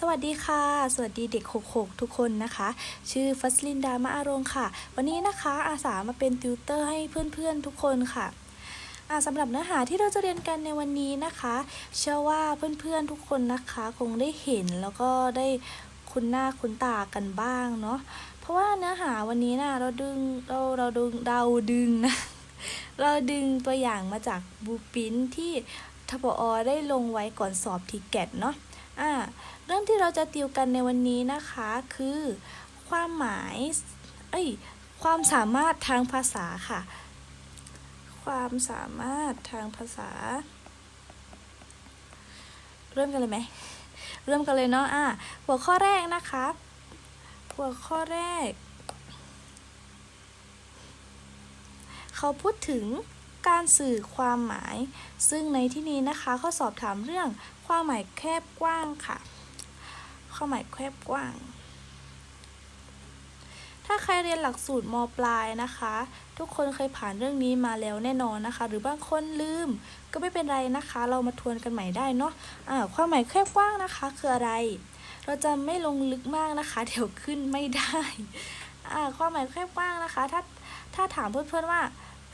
สวัสดีค่ะ สวัสดีเด็ก 66 ทุกคนนะคะ ชื่อฟัสลินดามะอารมณ์ค่ะ วันนี้นะคะอาสามาเป็นติวเตอร์ให้เพื่อนๆทุกคนค่ะสำหรับเนื้อหาที่เราจะเรียนกันในวันนี้นะคะ เชื่อว่าเพื่อนๆทุกคนนะคะคงได้เห็นแล้วก็ได้คุ้นหน้าคุ้นตากันบ้างเนาะเพราะว่าเนื้อหาวันนี้นะเราดึงเราเราดึงเราดึงนะเราดึงตัวอย่างมาจากบูปินที่ทปอได้ลงไว้ก่อนสอบทีแกตเนาะอ่า เรื่องที่เราจะติวกันในวันนี้นะคะคือ ความหมาย เอ้ย ความสามารถทางภาษาค่ะ ความสามารถทางภาษา เริ่มกันเลยไหม เริ่มกันเลยเนาะ อ่าหัวข้อแรกนะคะ หัวข้อแรก เขาพูดถึงการสื่อความหมาย ซึ่งในที่นี้นะคะ เขาสอบถามเรื่องความหมายแคบกว้างค่ะ ความหมายแคบกว้าง ถ้าใครเรียนหลักสูตรมปลายนะคะ ทุกคนเคยผ่านเรื่องนี้มาแล้วแน่นอนนะคะ หรือบางคนลืมก็ไม่เป็นไรนะคะ เรามาทวนกันใหม่ได้เนาะะความหมายแคบกว้างนะคะ คืออะไร เราจะไม่ลงลึกมากนะคะเดี๋ยวขึ้นไม่ได้ความหมายแคบกว้างนะคะ ถ้าถ้าถามเพื่อนๆว่า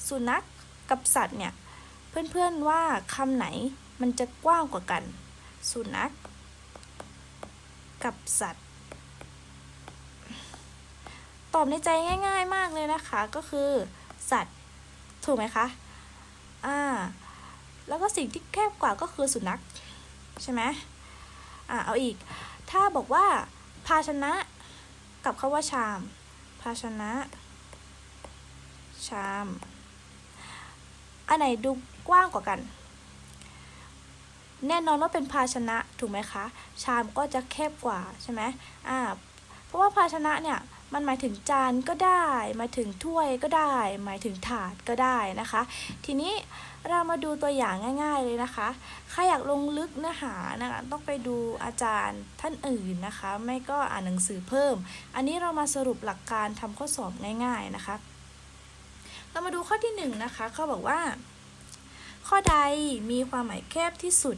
สุนัขกกับสัตว์เนี่ย เพื่อนๆว่าคำไหนมันจะกว้างกว่ากัน สุนัขก กับสัตว์ ตอบในใจง่าย ๆ มากเลยนะคะ ก็คือสัตว์ ถูกไหมคะ อ่า แล้วก็สิ่งที่แคบกว่าก็คือสุนัข ใช่ไหมอ่า เอาอีก ถ้าบอกว่า ภาชนะ กับคาว่าชาม ภาชนะ ชาม อันไหนดูกว้างกว่ากัน แน่นอนว่าเป็นภาชนะถูกไหมคะ ชามก็จะแคบกว่าใช่ไหมอ่าเพราะว่าภาชนะเนี่ยมันหมายถึงจานก็ได้หมายถึงถ้วยก็ได้ หมายถึงถาดก็ได้นะคะ ทีนี้เรามาดูตัวอย่างง่าย ๆเลยนะคะ ใครอยากลงลึกเนื้อหานะคะต้องไปดูอาจารย์ท่านอื่นนะคะ ไม่ก็อ่านหนังสือเพิ่ม อันนี้เรามาสรุปหลักการทำข้อสอบง่าย ๆนะคะ เรามาดูข้อที่1นนะคะเขาบอกว่า ข้อใดมีความหมายแคบที่สุด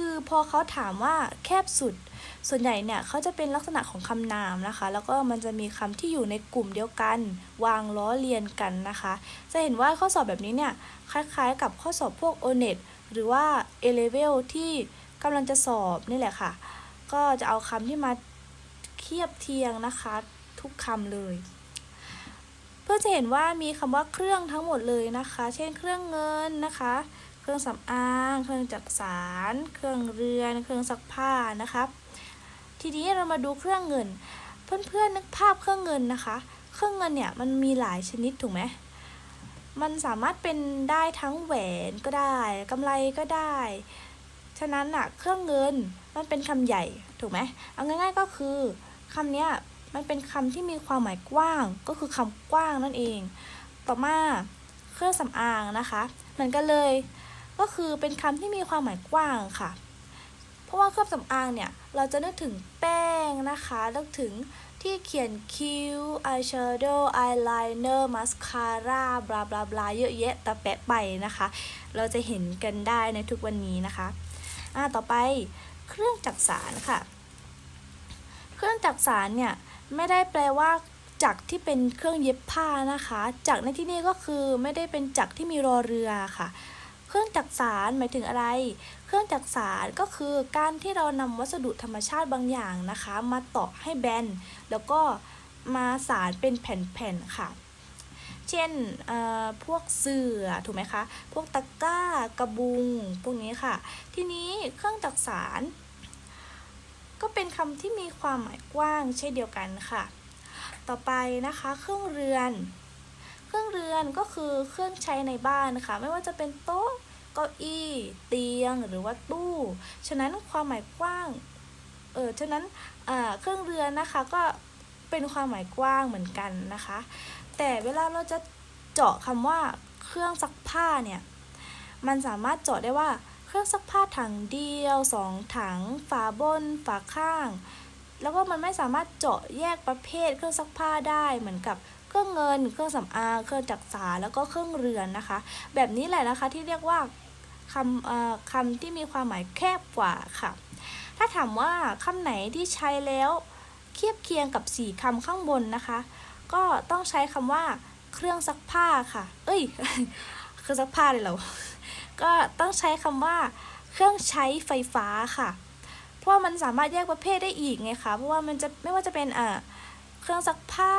คือพอเขาถามว่าแคบสุด ส่วนใหญ่เนี่ยเขาจะเป็นลักษณะของคำนามนะคะ แล้วก็มันจะมีคำที่อยู่ในกลุ่มเดียวกัน วางล้อเลียนกันนะคะ จะเห็นว่าข้อสอบแบบนี้เนี่ยคล้ายๆ กับข้อสอบพวก o n e t หรือว่า A level ที่กำลังจะสอบนี่แหละค่ะ ก็จะเอาคำที่มาเทียบเทียงนะคะ ทุกคำเลย เพื่อจะเห็นว่ามีคำว่าเครื่องทั้งหมดเลยนะคะ เช่นเครื่องเงินนะคะ เครื่องสำอาง เครื่องจักสาร เครื่องเรือน เครื่องซักผ้านะคะทีนี้เรามาดูเครื่องเงิน เพื่อนๆนึกภาพเครื่องเงินนะคะ เครื่องเงินเนี่ยมันมีหลายชนิดถูกไหมมันสามารถเป็นได้ทั้งแหวนก็ได้กำไรก็ได้ ฉะนั้นอะเครื่องเงินมันเป็นคำใหญ่ถูกไหมเอาง่ายๆก็คือคำเนี้ยมันเป็นคำที่มีความหมายกว้างก็คือคำกว้างนั่นเอง ต่อมาเครื่องสำอางนะคะมือนกันเลย ก็คือเป็นคำที่มีความหมายกว้างค่ะ เพราะว่าเครื่องสำอางเนี่ย เราจะนึกถึงแป้งนะคะ นึกถึงที่เขียนคิ้วอายแชโดว์อายไลเนอร์มาสคาร่าบลาบลาบลาเยอะแยะตะแปะไปนะคะ เราจะเห็นกันได้ในทุกวันนี้นะคะอ่าต่อไปเครื่องจักสารค่ะ เครื่องจักสารเนี่ย ไม่ได้แปลว่าจักรที่เป็นเครื่องเย็บผ้านะคะ จักรในที่นี้ก็คือไม่ได้เป็นจักรที่มีรอเรือค่ะ รื่องจักสารหมายถึงอะไร เครื่องจักสารก็คือการที่เรานำวัสดุธรรมชาติบางอย่างนะคะ มาต่อให้แบน แล้วก็มาสารเป็นแผ่นๆค่ะ เช่นพวกเสื่อถูกไหมคะ พวกตะกร้ากระบุงพวกนี้ค่ะ ทีนี้เครื่องจักสารก็เป็นคำที่มีความหมายกว้างเช่นเดียวกันค่ะ ต่อไปนะคะเครื่องเรือน เครื่องเรือนก็คือเครื่องใช้ในบ้านนะคะไม่ว่าจะเป็นโต๊ะ เก้าอี้ เตียงหรือว่าตู้ ฉะนั้นความหมายกว้าง เออ ฉะนั้นเครื่องเรือนนะคะก็เป็นความหมายกว้างเหมือนกันนะคะ แต่เวลาเราจะเจาะคำว่าเครื่องซักผ้าเนี่ย มันสามารถเจาะได้ว่าเครื่องซักผ้าถังเดียวสองถัง ฝาบน ฝาข้าง แล้วก็มันไม่สามารถเจาะแยกประเภทเครื่องซักผ้าได้เหมือนกับเครื่องเงิน เครื่องสำอาง เครื่องจักสาแล้วก็เครื่องเรือนนะคะ แบบนี้แหละนะคะที่เรียกว่า คำคำที่มีความหมายแคบกว่าค่ะ ถ้าถามว่าคำไหนที่ใช้แล้วเทียบเคียงกับสี่คำข้างบนนะคะ ก็ต้องใช้คำว่าเครื่องซักผ้าค่ะ เอ้ยเครื่องซักผ้าเลยเหรอก็ต้องใช้คำว่าเครื่องใช้ไฟฟ้าค่ะ เพราะว่ามันสามารถแยกประเภทได้อีกไงคะ เพราะว่ามันจะไม่ว่าจะเป็นอ่าเครื่องซักผ้า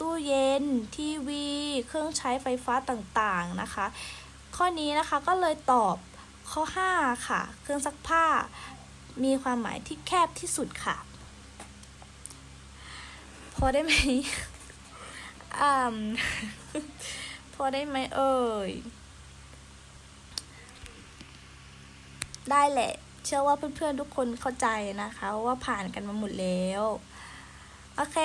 ตู้เย็น ทีวี เครื่องใช้ไฟฟ้าต่างๆนะคะ ข้อนี้นะคะก็เลยตอบ ข้อ 5 ค่ะ เครื่องซักผ้า มีความหมายที่แคบที่สุดค่ะ พอได้ไหมอ่าพอได้ไหมเอ่ย ได้แหละ เชื่อว่าเพื่อนๆทุกคนเข้าใจนะคะ ว่าผ่านกันมาหมดแล้ว โอเค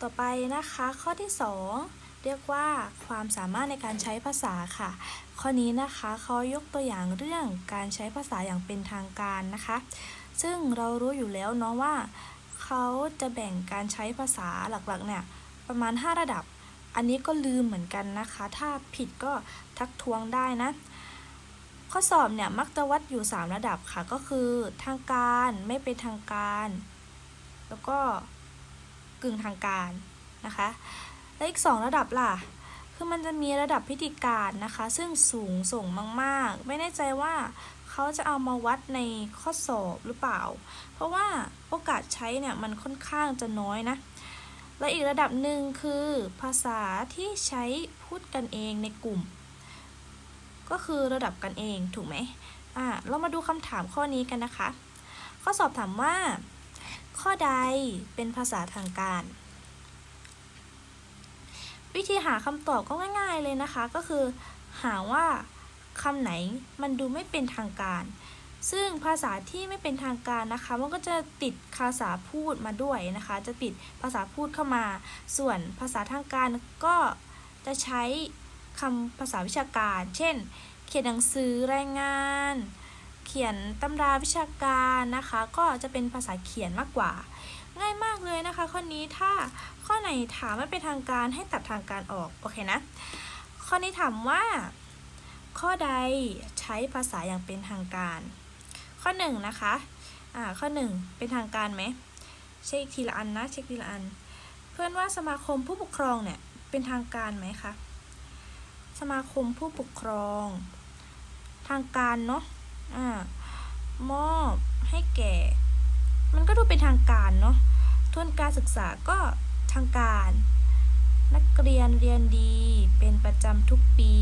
ต่อไปนะคะ ข้อที่2 เรียกว่าความสามารถในการใช้ภาษาค่ะ ข้อนี้นะคะเขายกตัวอย่างเรื่องการใช้ภาษาอย่างเป็นทางการนะคะ ซึ่งเรารู้อยู่แล้วเนาะว่าเขาจะแบ่งการใช้ภาษาหลักๆเนี่ยประมาณ 5 ระดับ อันนี้ก็ลืมเหมือนกันนะคะ ถ้าผิดก็ทักท้วงได้นะ ข้อสอบเนี่ยมักจะวัดอยู่ 3 ระดับค่ะก็คือทางการไม่เป็นทางการ แล้วก็กึ่งทางการนะคะ และอีก 2 ระดับล่ะ คือมันจะมีระดับพิธีการนะคะ ซึ่งสูงส่งมาก ๆ ไม่แน่ใจว่าเขาจะเอามาวัดในข้อสอบหรือเปล่า เพราะว่าโอกาสใช้เนี่ยมันค่อนข้างจะน้อยนะ และอีกระดับหนึ่งคือภาษาที่ใช้พูดกันเองในกลุ่ม ก็คือระดับกันเองถูกไหมอ่าเรามาดูคำถามข้อนี้กันนะคะ ข้อสอบถามว่า ข้อใดเป็นภาษาทางการ วิธีหาคำตอบก็ง่าย ๆเลยนะคะ ก็คือ หาว่าคำไหนมันดูไม่เป็นทางการ ซึ่งภาษาที่ไม่เป็นทางการนะคะ มันก็จะติดภาษาพูดมาด้วยนะคะ จะติดภาษาพูดเข้ามา ส่วนภาษาทางการก็จะใช้คำภาษาวิชาการ เช่น เขียนหนังสือรายงาน เขียนตำราวิชาการนะคะ ก็จะเป็นภาษาเขียนมากกว่า ง่ายมากเลยนะคะ ข้อนี้ถ้าข้อไหนถามไม่เป็นทางการให้ตัดทางการออกโอเคนะ ข้อนี้ถามว่า ข้อใดใช้ภาษาอย่างเป็นทางการ ข้อหนึ่งนะคะอ่าข้อหนึ่งเป็นทางการไหมเช็คทีละอันนะเช็คทีละอัน เพื่อนว่าสมาคมผู้ปกครองเนี่ยเป็นทางการไหมคะสมาคมผู้ปกครอง ทางการเนาะอ่ามอบให้แก่ มันก็ดูเป็นทางการเนาะทุนการศึกษาก็ทางการ นักเรียนเรียนดีเป็นประจำทุกปี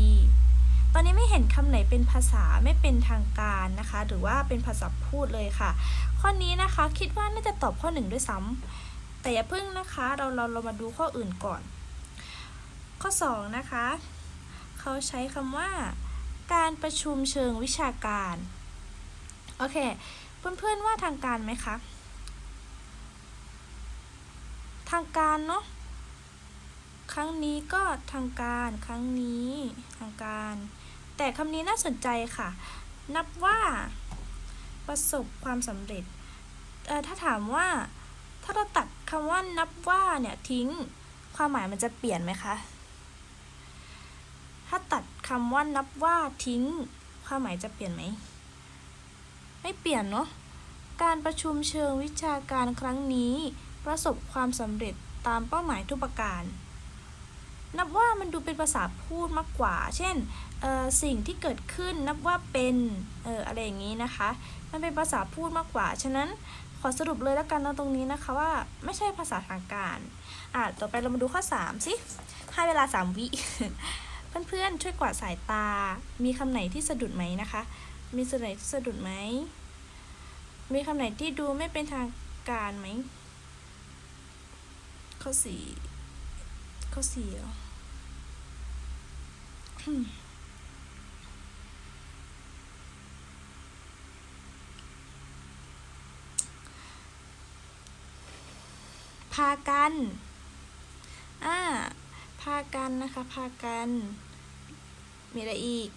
ตอนนี้ไม่เห็นคำไหนเป็นภาษาไม่เป็นทางการนะคะ หรือว่าเป็นภาษาพูดเลยค่ะ ข้อนี้นะคะคิดว่าน่าจะตอบข้อหนึ่งด้วยซ้ำแต่อย่าเพิ่งนะคะ เราเราเรามาดูข้ออื่นก่อน ข้อ 2 นะคะ เขาใช้คำว่า การประชุมเชิงวิชาการ โอเค เพื่อนๆว่าทางการไหมคะ ทางการเนาะ ครั้งนี้ก็ทางการ ครั้งนี้ทางการ แต่คำนี้น่าสนใจค่ะ นับว่า ประสบความสำเร็จ ถ้าถามว่า ถ้าเราตัดคำว่านับว่าเนี่ยทิ้ง ความหมายมันจะเปลี่ยนไหมคะ ถ้าตัดคำว่านับว่าทิ้ง ความหมายจะเปลี่ยนไหม ไม่เปลี่ยนเนาะ การประชุมเชิงวิชาการครั้งนี้ ประสบความสำเร็จตามเป้าหมายทุกประการ นับว่ามันดูเป็นภาษาพูดมากกว่า เช่นสิ่งที่เกิดขึ้นนับว่าเป็นอออะไรอย่างนี้นะคะ มันเป็นภาษาพูดมากกว่า ฉะนั้นขอสรุปเลยแล้วกันนะตรงนี้นะคะว่าไม่ใช่ภาษาทางการ อะต่อไปเรามาดูข้อ 3 สิให้เวลา 3 วิ เพื่อนๆช่วยกวาดสายตา มีคำไหนที่สะดุดไหมนะคะ มีคำไหนที่สะดุดไหม มีคำไหนที่ดูไม่เป็นทางการไหม ข้อสี่ข้อสี่เหรอพากัน อ่า พากันนะคะ พากัน มีอะไรอีก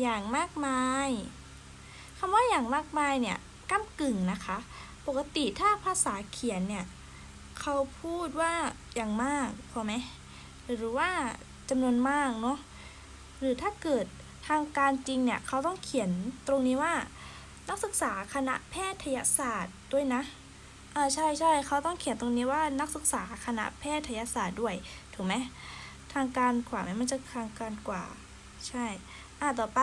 อย่างมากมาย คำว่าอย่างมากมายเนี่ยก้ากึ่งนะคะ ปกติถ้าภาษาเขียนเนี่ย เขาพูดว่าอย่างมากพอไหมหรือว่าจำนวนมากเนาะหรือถ้าเกิดทางการจริงเนี่ยเขาต้องเขียนตรงนี้ว่า นักศึกษาคณะแพทยศาสตร์ด้วยนะอ่าใช่ใช่เขาต้องเขียนตรงนี้ว่านักศึกษาคณะแพทยศาสตร์ด้วยถูกไหมทางการกว่าไหมมันจะทางการกว่า ใช่อ่าต่อไป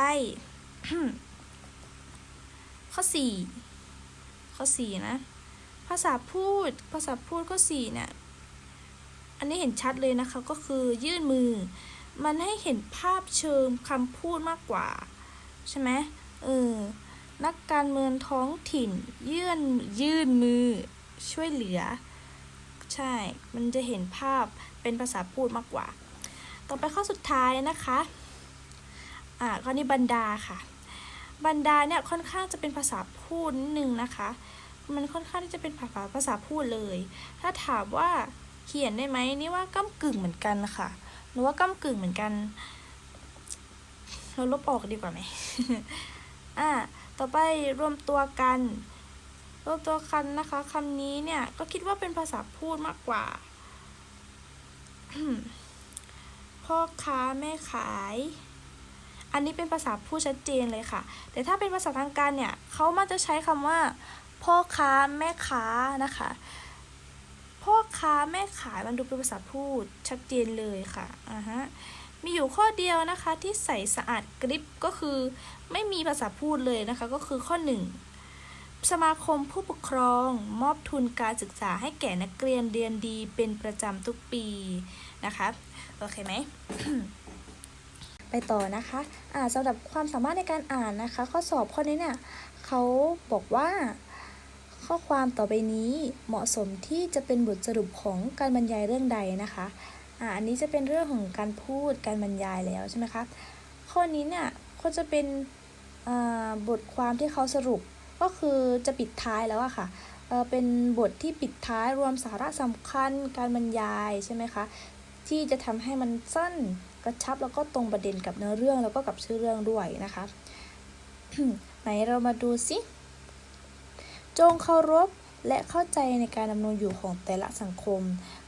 ข้อสี่ข้อสี่นะ ภาษาพูด ภาษาพูดข้อสี่เนี่ย อันนี้เห็นชัดเลยนะคะ ก็คือยื่นมือ มันให้เห็นภาพเชิงคำพูดมากกว่า ใช่ไหมเออ นักการเมืองท้องถิ่น ยื่นยื่นมือ ช่วยเหลือ ใช่ มันจะเห็นภาพเป็นภาษาพูดมากกว่า ต่อไปข้อสุดท้ายนะคะ อ่าข้อนี้บรรดาค่ะ บรรดาเนี่ยค่อนข้างจะเป็นภาษาพูดนิดนึงนะคะ มันค่อนข้างที่จะเป็นภาษาภาษาพูดเลย ถ้าถามว่าเขียนได้ไหมนี่ว่าก้ากึ่งเหมือนกันค่ะหนูว่าก้ากึ่งเหมือนกัน เราลบออกดีกว่าไหมอ่าต่อไปรวมตัวกันรวมตัวกันนะคะคำนี้เนี่ยก็คิดว่าเป็นภาษาพูดมากกว่าพ่อค้าแม่ขาย อันนี้เป็นภาษาพูดชัดเจนเลยค่ะ แต่ถ้าเป็นภาษาทางการเนี่ยเขามักจะใช้คำว่า พ่อค้าแม่ค้านะคะ พ่อค้าแม่ขายมันดูเป็นภาษาพูดชัดเจนเลยค่ะอ่าฮะมีอยู่ข้อเดียวนะคะที่ใส่สะอาดกริบก็คือไม่มีภาษาพูดเลยนะคะ ก็คือข้อหนึ่งสมาคมผู้ปกครองมอบทุนการศึกษาให้แก่นักเรียนเรียนดีเป็นประจำทุกปีนะคะโอเคไหมไปต่อนะคะอ่าสำหรับความสามารถในการอ่านนะคะ ข้อสอบข้อนี้เนี่ยเขาบอกว่า ข้อความต่อไปนี้เหมาะสมที่จะเป็นบทสรุปของการบรรยายเรื่องใดนะคะอ่าอันนี้จะเป็นเรื่องของการพูดการบรรยายแล้วใช่ไหมคะ ข้อนี้เนี่ยก็จะเป็นบทความที่เขาสรุปก็คือจะปิดท้ายแล้วอะค่ะเอ่อเป็นบทที่ปิดท้ายรวมสาระสำคัญการบรรยายใช่ไหมคะที่จะทำให้มันสั้นกระชับแล้วก็ตรงประเด็นกับเนื้อเรื่องแล้วก็กับชื่อเรื่องด้วยนะคะ ไหนเรามาดูสิ จงเคารพและเข้าใจในการดำรงอยู่ของแต่ละสังคม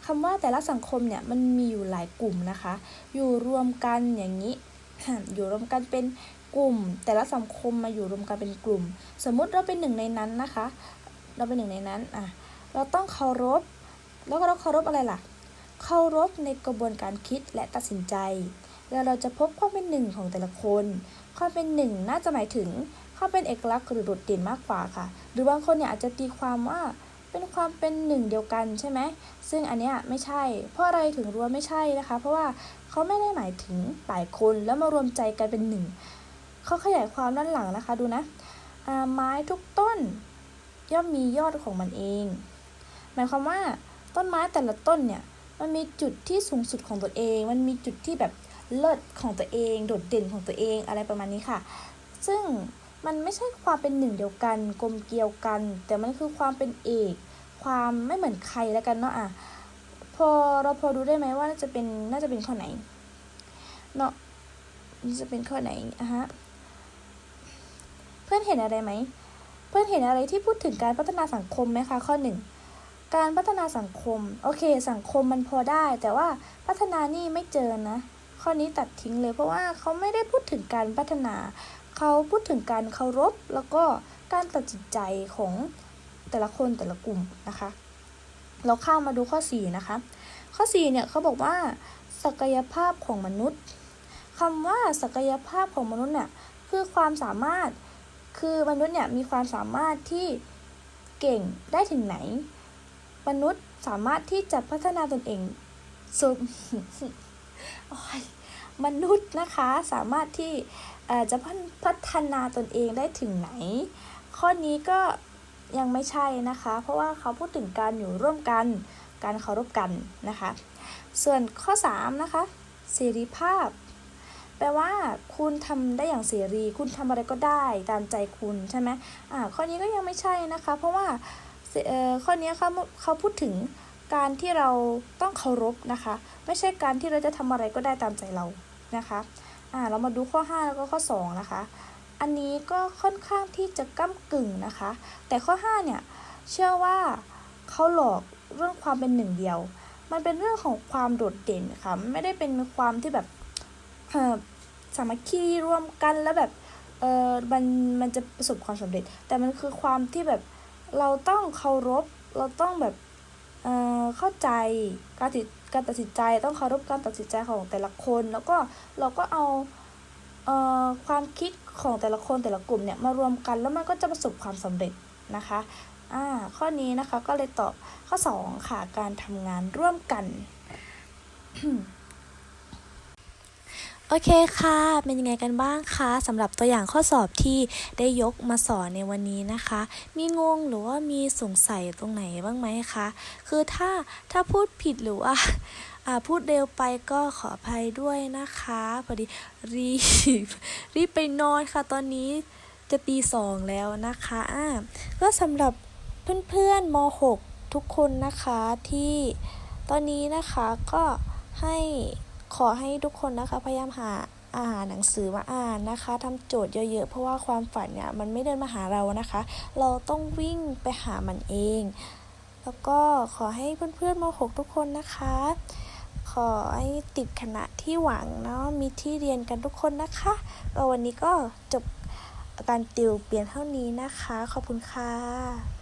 คำว่าแต่ละสังคมเนี่ยมันมีอยู่หลายกลุ่มนะคะ อยู่รวมกันอย่างนี้ อยู่รวมกันเป็นกลุ่ม แต่ละสังคมมาอยู่รวมกันเป็นกลุ่ม สมมุติเราเป็นหนึ่งในนั้นนะคะ เราเป็นหนึ่งในนั้นอะเราต้องเคารพ แล้วก็เราเคารพอะไรล่ะ เคารพในกระบวนการคิดและตัดสินใจ แล้วเราจะพบความเป็นหนึ่งของแต่ละคน ความเป็นหนึ่งน่าจะหมายถึง ความเป็นเอกลักษณ์หรือโดดเด่นมากกว่าค่ะ หรือบางคนเนี่ยอาจจะตีความว่าเป็นความเป็นหนึ่งเดียวกันใช่ไหม ซึ่งอันเนี้ยไม่ใช่ เพราะอะไรถึงรู้ว่าไม่ใช่นะคะ เพราะว่าเขาไม่ได้หมายถึงหลายคนแล้วมารวมใจกันเป็นหนึ่ง เขาขยายความด้านหลังนะคะดูนะไม้ทุกต้น ย่อมมียอดของมันเอง หมายความว่าต้นไม้แต่ละต้นเนี่ยมันมีจุดที่สูงสุดของตัวเอง มันมีจุดที่แบบเลิศของตัวเอง โดดเด่นของตัวเองอะไรประมาณนี้ค่ะ ซึ่ง มันไม่ใช่ความเป็นหนึ่งเดียวกันกลมเกลียวกัน แต่มันคือความเป็นเอก ความไม่เหมือนใครแล้วกันเนาะอะพอเราพอดูได้ไหมว่าน่าจะเป็นน่าจะเป็นข้อไหนเนาะนี่จะเป็นข้อไหนอะฮะเพื่อนเห็นอะไรไหมเพื่อนเห็นอะไรที่พูดถึงการพัฒนาสังคมไหมคะข้อหนึ่งการพัฒนาสังคม โอเค สังคมมันพอได้ แต่ว่าพัฒนานี่ไม่เจอนะ ข้อนี้ตัดทิ้งเลยเพราะว่าเขาไม่ได้พูดถึงการพัฒนา เขาพูดถึงการเคารพแล้วก็การตัดสินใจของแต่ละคนแต่ละกลุ่มนะคะ เราข้ามมาดูข้อ 4 นะคะ ข้อ 4 เนี่ยเขาบอกว่า ศักยภาพของมนุษย์คำว่าศักยภาพของมนุษย์เนี่ยคือความสามารถคือมนุษย์เนี่ยมีความสามารถที่เก่งได้ถึงไหน มนุษย์สามารถที่จะพัฒนาตนเองสุดมนุษย์นะคะสามารถที่ จะพัฒนาตนเองได้ถึงไหน ข้อนี้ก็ยังไม่ใช่นะคะ เพราะว่าเขาพูดถึงการอยู่ร่วมกัน การเคารพกันนะคะ ส่วนข้อ3นะคะเสรีภาพ แปลว่าคุณทำได้อย่างเสรี คุณทำอะไรก็ได้ตามใจคุณใช่ไหมอ่าข้อนี้ก็ยังไม่ใช่นะคะ เพราะว่าข้อนี้เขาเขาพูดถึงการที่เราต้องเคารพนะคะ ไม่ใช่การที่เราจะทำอะไรก็ได้ตามใจเรานะคะ อ่าเรามาดูข้อ 5 แล้วก็ข้อ 2 นะคะ อันนี้ก็ค่อนข้างที่จะก้ากึ่งนะคะ แต่ข้อ 5 เนี่ย เชื่อว่าเขาหลอกเรื่องความเป็นหนึ่งเดียว มันเป็นเรื่องของความโดดเด่นค่ะ ไม่ได้เป็นความที่แบบเออสามัคคีร่วมกันแล้วแบบเออมันมันจะประสบความสำเร็จ แต่มันคือความที่แบบเราต้องเคารพ เราต้องแบบเออเข้าใจการตัด การตัดสินใจต้องเคารพการตัดสินใจของแต่ละคน แล้วก็เราก็เอาเอ่อความคิดของแต่ละคนแต่ละกลุ่มเนี่ยมารวมกันแล้วมันก็จะประสบความสำเร็จนะคะอ่าข้อนี้นะคะก็เลยตอบข้อ 2 ค่ะการทำงานร่วมกัน โอเคค่ะ เป็นยังไงกันบ้างคะสำหรับตัวอย่างข้อสอบที่ได้ยกมาสอนในวันนี้นะคะ มีงงหรือว่ามีสงสัยตรงไหนบ้างไหมคะ คือถ้าถ้าพูดผิดหรือว่าพูดเร็วไปก็ขออภัยด้วยนะคะ พอดีรีบรีบไปนอนค่ะ ตอนนี้จะตีสองแล้วนะคะอ่าก็สำหรับเพื่อนๆม .6 ทุกคนนะคะที่ตอนนี้นะคะก็ให้ ขอให้ทุกคนนะคะพยายามหาอ่านหนังสือมาอ่านนะคะทำโจทย์เยอะๆ เพราะว่าความฝันเนี่ยมันไม่เดินมาหาเรานะคะ เราต้องวิ่งไปหามันเอง แล้วก็ขอให้เพื่อนๆม .6 ทุกคนนะคะ ขอให้ติดคณะที่หวังเนาะมีที่เรียนกันทุกคนนะคะก็วันนี้ก็จบการติวเปลี่ยนเท่านี้นะคะ ขอบคุณค่ะ